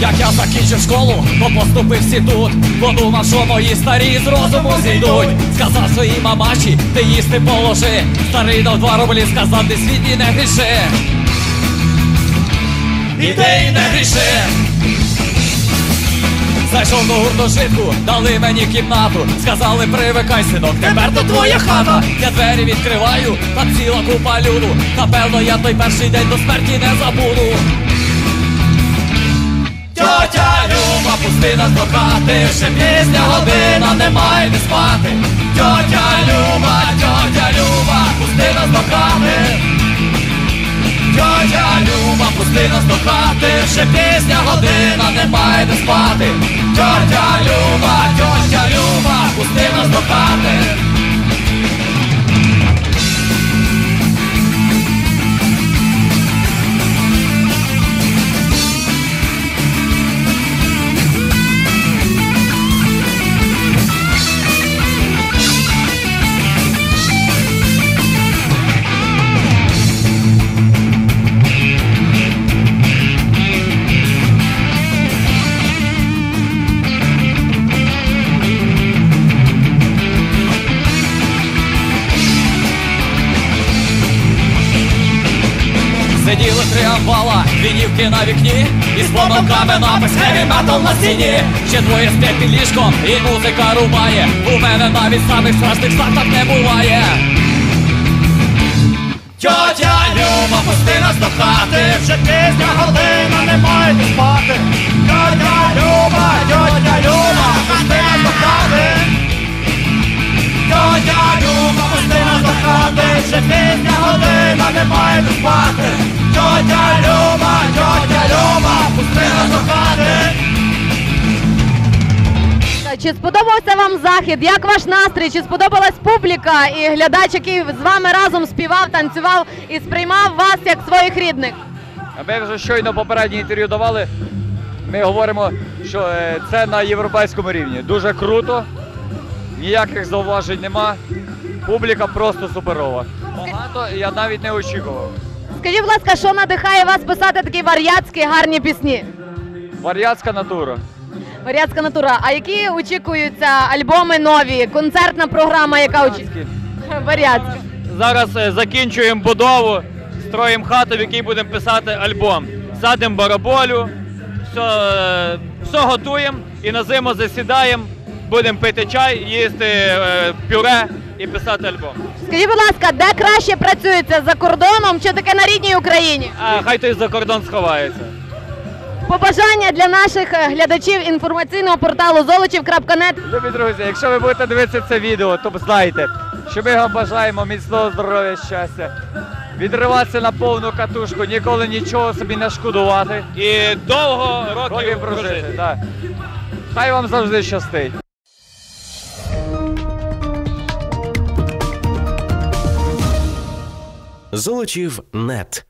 Як я закінчив школу, то поступив всі тут Подумав, що мої старі з розуму зійдуть Сказав своїй мамачі, ти їсти положи Старий дав два рублі, сказав, ти світі не гріши Ідеї не гріши Зайшов до гуртожитку, дали мені кімнату, сказали, привикай, синок, тепер то твоя хата. Я двері відкриваю, там ціла купа люду. Напевно, я той перший день до смерті не забуду. Пусти нас до хати, ще пісня година, немає де спати. Тьотя Люба, тьотя Люба, пусти нас до хати. Тьотя Люба, пусти нас до хати, ще пісня година, немає де спати. Тьотя Люба, тьотя Люба, пусти нас до. Сиділи три амбала, вінівки на вікні І з помилками напис heavy metal на стіні Ще двоє спять під ліжком і музика рубає. У мене навіть самих страшних снах так не буває. Тьотя Люба, пусти нас до хати. Вже пізня година, немає маєте спати Чи сподобався вам захід? Як ваш настрій? Чи сподобалась публіка і глядач, який з вами разом співав, танцював і сприймав вас як своїх рідних? Ми вже щойно попереднє інтерв'ю давали. Ми говоримо, що е, це на європейському рівні. Дуже круто, ніяких зауважень нема. Публіка просто суперова. Багато я навіть не очікував. Скажіть, будь ласка, що надихає вас писати такі вар'ятські гарні пісні? Вар'ятська натура. Вар'ятська натура. А які очікуються альбоми нові, концертна програма, яка очікує? Вар'ятська. Зараз е, закінчуємо будову, строїмо хату, в якій будемо писати альбом. Садимо бараболю, все, е, все готуємо і на зиму засідаємо, будемо пити чай, їсти е, пюре і писати альбом. Скажіть, будь ласка, де краще працюється за кордоном чи таке на рідній Україні? А хай той за кордон сховається. Побажання для наших е, глядачів інформаційного порталу золочів.нет. Любі друзі, якщо ви будете дивитися це відео, то знайте, що ми вам бажаємо міцного здоров'я, щастя, відриватися на повну катушку, ніколи нічого собі не шкодувати. І довго років, Років прожити. Так. Хай вам завжди щастить. Золочів нет.